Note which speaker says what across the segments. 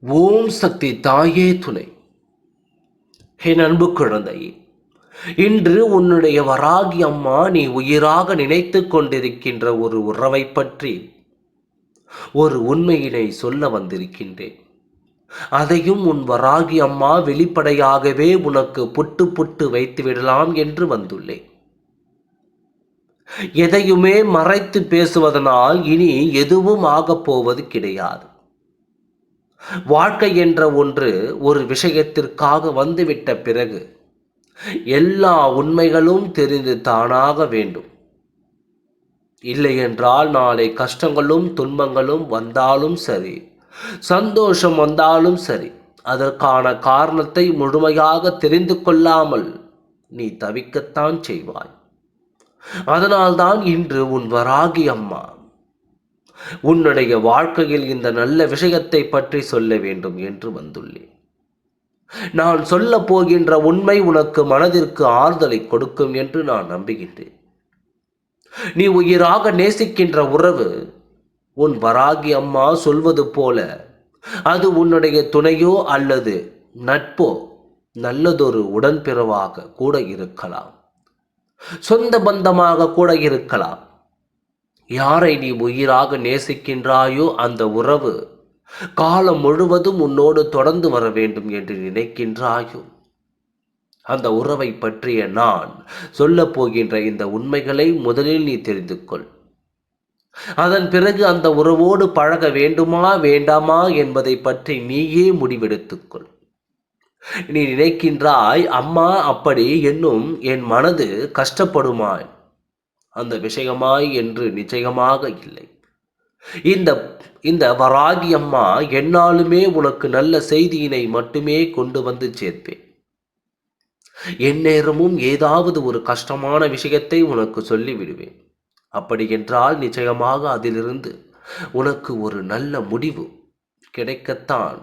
Speaker 1: ஓம் சக்தி தாயே துணை. என் அன்பு குழந்தையே இன்று உன்னுடைய வராகி அம்மா நீ உயிராக நினைத்து கொண்டிருக்கின்ற ஒரு உறவை பற்றி ஒரு உண்மையினை சொல்ல வந்திருக்கின்றேன். அதையும் உன் வராகி அம்மா வெளிப்படையாகவே உனக்கு புட்டு புட்டு வைத்து விடலாம் என்று வந்துள்ளேன். எதையுமே மறைத்து பேசுவதனால் இனி எதுவும் ஆகப் போவது கிடையாது. வாழ்க்கை என்ற ஒன்று ஒரு விஷயத்திற்காக வந்துவிட்ட பிறகு எல்லா உண்மைகளும் தெரிந்து தானாக வேண்டும். இல்லை என்றால் நாளை கஷ்டங்களும் துன்பங்களும் வந்தாலும் சரி சந்தோஷம் வந்தாலும் சரி அதற்கான காரணத்தை முழுமையாக தெரிந்து கொள்ளாமல் நீ தவிக்கத்தான் செய்வாய். அதனால்தான் இன்று உன் வராகி அம்மா உன்னுடைய வாழ்க்கையில் இந்த நல்ல விஷயத்தை பற்றி சொல்ல வேண்டும் என்று வந்துள்ளேன். நான் சொல்ல போகின்ற உண்மை உனக்கு மனதிற்கு ஆறுதலை கொடுக்கும் என்று நான் நம்புகின்றேன். நீ உயிராக நேசிக்கின்ற உறவு உன் வராகி அம்மா சொல்வது போல அது உன்னுடைய துணையோ அல்லது நட்போ நல்லதொரு உடன்பிறவாக கூட இருக்கலாம். சொந்த பந்தமாக கூட இருக்கலாம். யாரை நீ உயிராக நேசிக்கின்றாயோ அந்த உறவு காலம் முழுவதும் உன்னோடு தொடர்ந்து வர வேண்டும் என்று நினைக்கின்றாயோ? அந்த உறவை பற்றிய நான் சொல்லப் போகின்ற இந்த உண்மைகளை முதலில் நீ தெரிந்து கொள் அதன் பிறகு அந்த உறவோடு பழக வேண்டுமா வேண்டாமா என்பதை பற்றி நீயே முடிவெடுத்துக்கொள். நீ நினைக்கின்றாய் அம்மா அப்படி என்னும் என் மனது கஷ்டப்படுமாய் அந்த விஷயமாய் என்று நிச்சயமாக இல்லை. இந்த இந்த வராகி அம்மா என்னாலுமே உனக்கு நல்ல செய்தியினை மட்டுமே கொண்டு வந்து சேர்ப்பேன். எந்நேரமும் ஏதாவது ஒரு கஷ்டமான விஷயத்தை உனக்கு சொல்லிவிடுவேன். அப்படி என்றால் நிச்சயமாக அதிலிருந்து உனக்கு ஒரு நல்ல முடிவு கிடைக்கத்தான்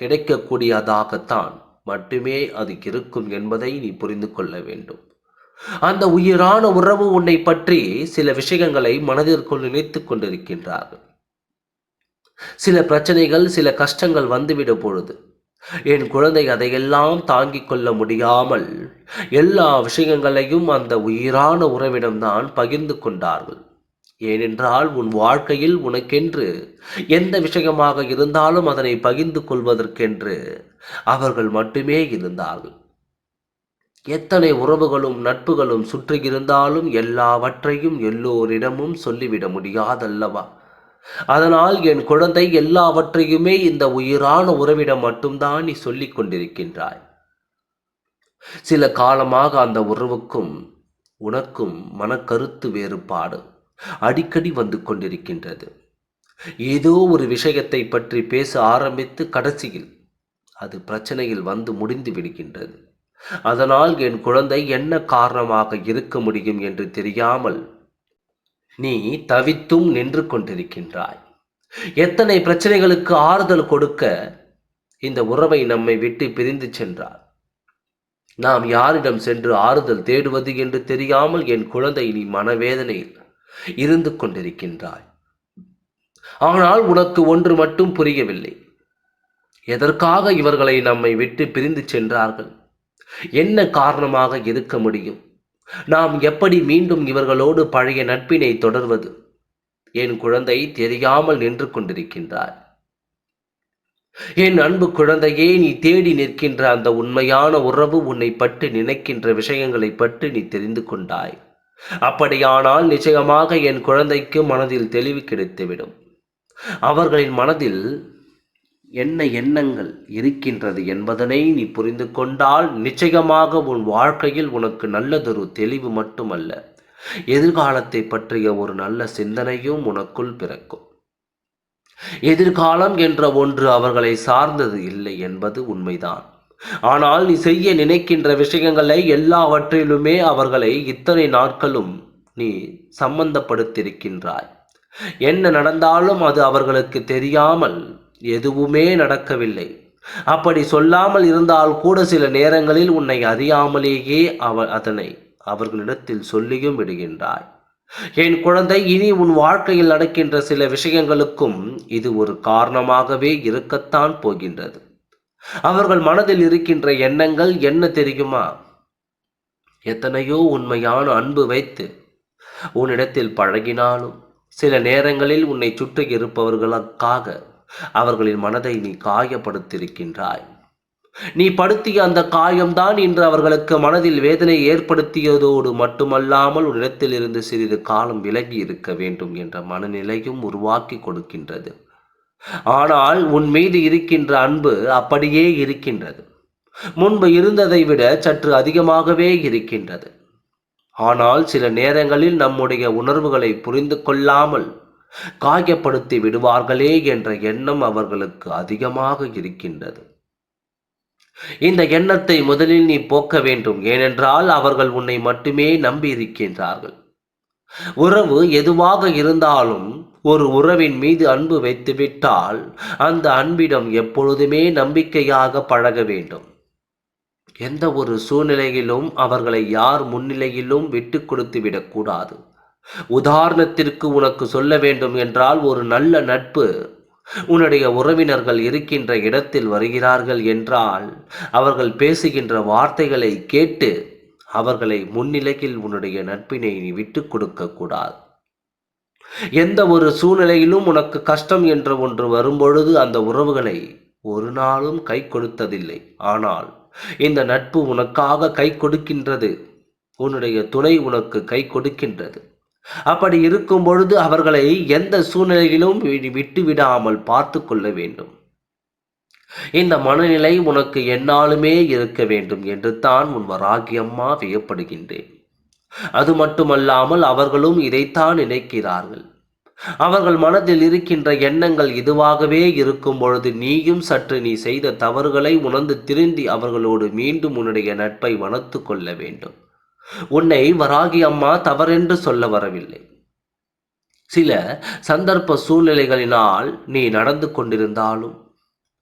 Speaker 1: கிடைக்கக்கூடியதாகத்தான் மட்டுமே அது இருக்கும் என்பதை நீ புரிந்து கொள்ள வேண்டும். அந்த உயிரான உறவு உன்னை பற்றி சில விஷயங்களை மனதிற்குள் நினைத்து கொண்டிருக்கின்றார் சில பிரச்சனைகள் சில கஷ்டங்கள் வந்துவிடும் பொழுது என் குழந்தை அதையெல்லாம் தாங்கிக் கொள்ள முடியாமல் எல்லா விஷயங்களையும் அந்த உயிரான உறவிடம்தான் பகிர்ந்து கொண்டார்கள். ஏனென்றால் உன் வாழ்க்கையில் உனக்கென்று எந்த விஷயமாக இருந்தாலும் அதனை பகிர்ந்து கொள்வதற்கென்று அவர்கள் மட்டுமே இருந்தார்கள். எத்தனை உறவுகளும் நட்புகளும் சுற்றியிருந்தாலும் எல்லாவற்றையும் எல்லோரிடமும் சொல்லிவிட முடியாதல்லவா? அதனால் என் குழந்தை எல்லாவற்றையுமே இந்த உயிரான உறவிடம் மட்டும்தான் நீ சொல்லிக் கொண்டிருக்கின்றாய். சில காலமாக அந்த உறவுக்கும் உனக்கும் மனக்கருத்து வேறுபாடு அடிக்கடி வந்து கொண்டிருக்கின்றது. ஏதோ ஒரு விஷயத்தை பற்றி பேச ஆரம்பித்து கடைசியில் அது பிரச்சனையில் வந்து முடிந்து விடுகின்றது. அதனால் என் குழந்தை என்ன காரணமாக இருக்க முடியும் என்று தெரியாமல் நீ தவித்தும் நின்று கொண்டிருக்கின்றாய். எத்தனை பிரச்சனைகளுக்கு ஆறுதல் கொடுக்க இந்த உறவை நம்மை விட்டு பிரிந்து சென்றார். நாம் யாரிடம் சென்று ஆறுதல் தேடுவது என்று தெரியாமல் என் குழந்தை நீ மனவேதனையில் இருந்து கொண்டிருக்கின்றாய். ஆனால் உனக்கு ஒன்று மட்டும் புரியவில்லை. எதற்காக இவர்களை நம்மை விட்டு பிரிந்து சென்றார்கள்? என்ன காரணமாக இருக்க முடியும்? நாம் எப்படி மீண்டும் இவர்களோடு பழைய நட்பினை தொடர்வது? என் குழந்தை தெரியாமல் நின்று கொண்டிருக்கின்றார் என் அன்பு குழந்தையே நீ தேடி நிற்கின்ற அந்த உண்மையான உறவு உன்னை பற்றி நினைக்கின்ற விஷயங்களை பற்றி நீ தெரிந்து கொண்டாய். அப்படியானால் நிச்சயமாக என் குழந்தைக்கு மனதில் தெளிவு கிடைத்துவிடும். அவர்களின் மனதில் என்ன எண்ணங்கள் இருக்கின்றது என்பதனை நீ புரிந்து கொண்டால் நிச்சயமாக உன் வாழ்க்கையில் உனக்கு நல்லதொரு தெளிவு மட்டுமல்ல. எதிர்காலத்தை பற்றிய ஒரு நல்ல சிந்தனையும் உனக்குள் பிறக்கும். எதிர்காலம் என்ற ஒன்று அவர்களை சார்ந்தது இல்லை என்பது உண்மைதான். ஆனால் நீ செய்ய நினைக்கின்ற விஷயங்களை எல்லாவற்றிலுமே அவர்களை இத்தனை நாட்களும் நீ சம்பந்தப்படுத்தியிருக்கின்றாய். என்ன நடந்தாலும் அது அவர்களுக்கு தெரியாமல் எதுவுமே நடக்கவில்லை. அப்படி சொல்லாமல் இருந்தால் கூட சில நேரங்களில் உன்னை அறியாமலேயே அவ அதனை அவர்களிடத்தில் சொல்லியும் விடுகின்றாய். என் குழந்தை இனி உன் வாழ்க்கையில் நடக்கின்ற சில விஷயங்களுக்கும் இது ஒரு காரணமாகவே இருக்கத்தான் போகின்றது. அவர்கள் மனதில் இருக்கின்ற எண்ணங்கள் என்ன தெரியுமா? எத்தனையோ உண்மையான அன்பு வைத்து உன்னிடத்தில் பழகினாலும் சில நேரங்களில் உன்னை சுற்றி இருப்பவர்களுக்காக அவர்களின் மனதை நீ காயப்படுத்தியிருக்கின்றாய். நீ படுத்திய அந்த காயம்தான் இன்று அவர்களுக்கு மனதில் வேதனை ஏற்படுத்தியதோடு மட்டுமல்லாமல் ஒரு இடத்திலிருந்து சிறிது காலம் விலகி இருக்க வேண்டும் என்ற மனநிலையும் உருவாக்கி கொடுக்கின்றது. ஆனால் உன் மீது இருக்கின்ற அன்பு அப்படியே இருக்கின்றது. முன்பு இருந்ததை விட சற்று அதிகமாகவே இருக்கின்றது. ஆனால் சில நேரங்களில் நம்முடைய உணர்வுகளை புரிந்து கொள்ளாமல் காயப்படுத்தி விடுவார்களே என்ற எண்ணம் அவர்களுக்கு அதிகமாக இருக்கின்றது. இந்த எண்ணத்தை முதலில் நீ போக்க வேண்டும். ஏனென்றால் அவர்கள் உன்னை மட்டுமே நம்பி இருக்கின்றார்கள். உறவு எதுவாக இருந்தாலும் ஒரு உறவின் மீது அன்பு வைத்துவிட்டால் அந்த அன்பிடம் எப்பொழுதுமே நம்பிக்கையாக பழக வேண்டும். எந்த ஒரு சூழ்நிலையிலும் அவர்களை யார் முன்னிலையிலும் விட்டு கொடுத்து விடக்கூடாது. உதாரணத்திற்கு உனக்கு சொல்ல வேண்டும் என்றால் ஒரு நல்ல நட்பு உன்னுடைய உறவினர்கள் இருக்கின்ற இடத்தில் வருகிறார்கள் என்றால் அவர்கள் பேசுகின்ற வார்த்தைகளை கேட்டு அவர்களை முன்னிலையில் உன்னுடைய நட்பினை நீ விட்டு கொடுக்க கூடாது. எந்த ஒரு சூழ்நிலையிலும் உனக்கு கஷ்டம் என்ற ஒன்று வரும்பொழுது அந்த உறவுகளை ஒரு நாளும் கை கொடுத்ததில்லை. ஆனால் இந்த நட்பு உனக்காக கை கொடுக்கின்றது. உன்னுடைய துணை உனக்கு கை கொடுக்கின்றது. அப்படி இருக்கும் பொழுது அவர்களை எந்த சூழ்நிலையிலும் விட்டு விடாமல் பார்த்து கொள்ள வேண்டும். இந்த மனநிலை உனக்கு என்னாலுமே இருக்க வேண்டும் என்று தான் உன் வராகி அம்மா வியப்படுகின்றேன். அது மட்டுமல்லாமல் அவர்களும் இதைத்தான் நினைக்கிறார்கள். அவர்கள் மனதில் இருக்கின்ற எண்ணங்கள் இதுவாகவே இருக்கும் பொழுது நீயும் சற்று நீ செய்த தவறுகளை உணர்ந்து திருந்தி அவர்களோடு மீண்டும் உன்னுடைய நட்பை வளர்த்து கொள்ள வேண்டும். உன்னை வராகி அம்மா தவறென்று சொல்ல வரவில்லை. சில சந்தர்ப்ப சூழ்நிலைகளினால் நீ நடந்து கொண்டிருந்தாலும்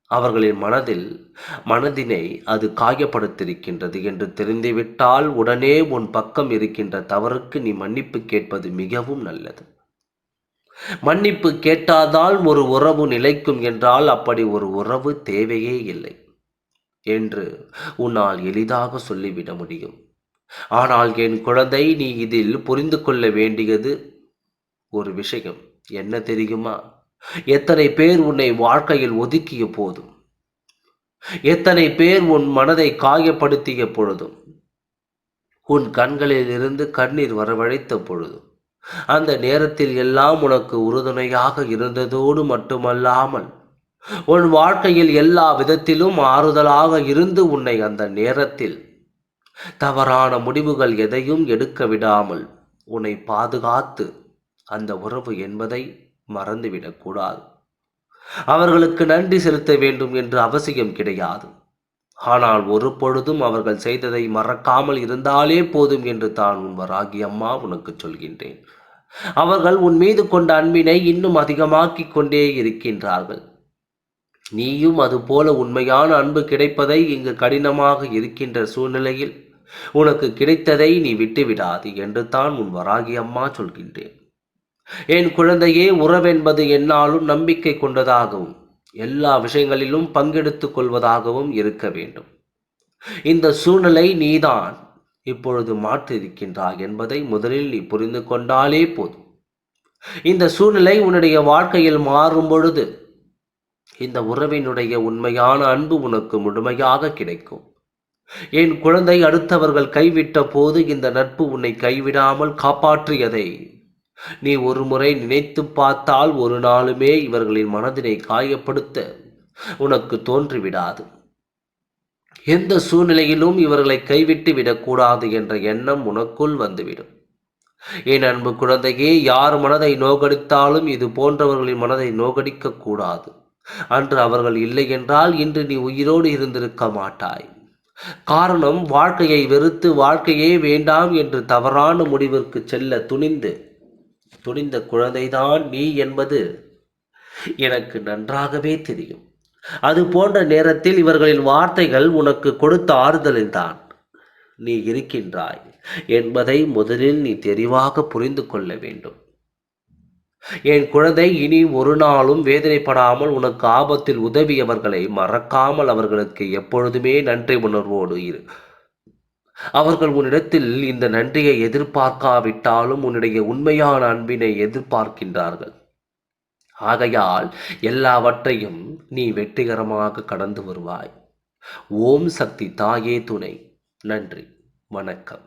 Speaker 1: அவர்களின் மனதில் மனதினை அது காயப்படுத்திருக்கின்றது என்று தெரிந்துவிட்டால் உடனே உன் பக்கம் இருக்கின்ற தவறுக்கு நீ மன்னிப்பு கேட்பது மிகவும் நல்லது. மன்னிப்பு கேட்டாதால் ஒரு உறவு நிலைக்கும் என்றால் அப்படி ஒரு உறவு தேவையே இல்லை என்று உன்னால் எளிதாக சொல்லிவிட முடியும். ஆனால் என் குழந்தை நீ இதில் புரிந்து கொள்ள வேண்டியது ஒரு விஷயம். என்ன தெரியுமா? எத்தனை பேர் உன்னை வாழ்க்கையில் ஒதுக்கிய போதும்? எத்தனை பேர் உன் மனதை காயப்படுத்திய பொழுதும்? உன் கண்களில் இருந்து கண்ணீர் வரவழைத்த பொழுதும்? அந்த நேரத்தில் எல்லாம் உனக்கு உறுதுணையாக இருந்ததோடு மட்டுமல்லாமல் உன் வாழ்க்கையில் எல்லா விதத்திலும் ஆறுதலாக இருந்து உன்னை அந்த நேரத்தில் தவறான முடிவுகள் எதையும் எடுக்க விடாமல் உன்னை பாதுகாத்து அந்த உறவு என்பதை மறந்துவிடக்கூடாது அவர்களுக்கு நன்றி செலுத்த வேண்டும் என்று அவசியம் கிடையாது. ஆனால் ஒரு பொழுதும் அவர்கள் செய்ததை மறக்காமல் இருந்தாலே போதும் என்று தான் உன் வராகி அம்மா உனக்கு சொல்கின்றேன். அவர்கள் உன் மீது கொண்ட அன்பினை இன்னும் அதிகமாக்கிக் கொண்டே இருக்கின்றார்கள். நீயும் அதுபோல உண்மையான அன்பு கிடைப்பதை இங்கு கடினமாக இருக்கின்ற சூழ்நிலையில் உனக்கு கிடைத்ததை நீ விட்டுவிடாது என்று தான் உன் வராகி அம்மா சொல்கின்றேன். என் குழந்தையே உறவென்பது என்னாலும் நம்பிக்கை கொண்டதாகவும் எல்லா விஷயங்களிலும் பங்கெடுத்துக் கொள்வதாகவும் இருக்க வேண்டும். இந்த சூழ்நிலை நீதான் இப்பொழுது மாற்றிருக்கின்றாய் என்பதை முதலில் நீ புரிந்து கொண்டாலே போதும். இந்த சூழ்நிலை உன்னுடைய வாழ்க்கையில் மாறும் பொழுது இந்த உறவினுடைய உண்மையான அன்பு உனக்கு முழுமையாக கிடைக்கும். என் குழந்தை அடுத்தவர்கள் கைவிட்ட போது இந்த நட்பு உன்னை கைவிடாமல் காப்பாற்றியதை. நீ ஒரு முறை நினைத்து பார்த்தால் ஒரு நாளுமே இவர்களின் மனதினை காயப்படுத்த உனக்கு தோன்றிவிடாது. எந்த சூழ்நிலையிலும் இவர்களை கைவிட்டு விடக்கூடாது என்ற எண்ணம் உனக்குள் வந்துவிடும். என் அன்பு குழந்தையே யார் மனதை நோகடித்தாலும் இது போன்றவர்களின் மனதை நோகடிக்க கூடாது அன்று அவர்கள் இல்லை என்றால் இன்று நீ உயிரோடு இருந்திருக்க மாட்டாய். காரணம் வாழ்க்கையை வெறுத்து வாழ்க்கையே வேண்டாம் என்று தவறான முடிவிற்கு செல்ல துணிந்து துணிந்த குழந்தைதான் நீ என்பது எனக்கு நன்றாகவே தெரியும். அது போன்ற நேரத்தில் இவர்களின் வார்த்தைகள் உனக்கு கொடுத்த ஆறுதலில்தான் நீ இருக்கின்றாய் என்பதை முதலில் நீ தெளிவாக புரிந்து கொள்ள வேண்டும். என் குழந்தை இனி ஒரு நாளும் வேதனைப்படாமல் உனக்கு ஆபத்தில் உதவியவர்களை மறக்காமல் அவர்களுக்கு எப்பொழுதுமே நன்றி உணர்வோடு இரு. அவர்கள் உன்னிடத்தில் இந்த நன்றியை எதிர்பார்க்காவிட்டாலும் உன்னுடைய உண்மையான அன்பினை எதிர்பார்க்கின்றார்கள். ஆகையால் எல்லாவற்றையும் நீ வெற்றிகரமாக கடந்து வருவாய். ஓம் சக்தி தாயே துணை. நன்றி. வணக்கம்.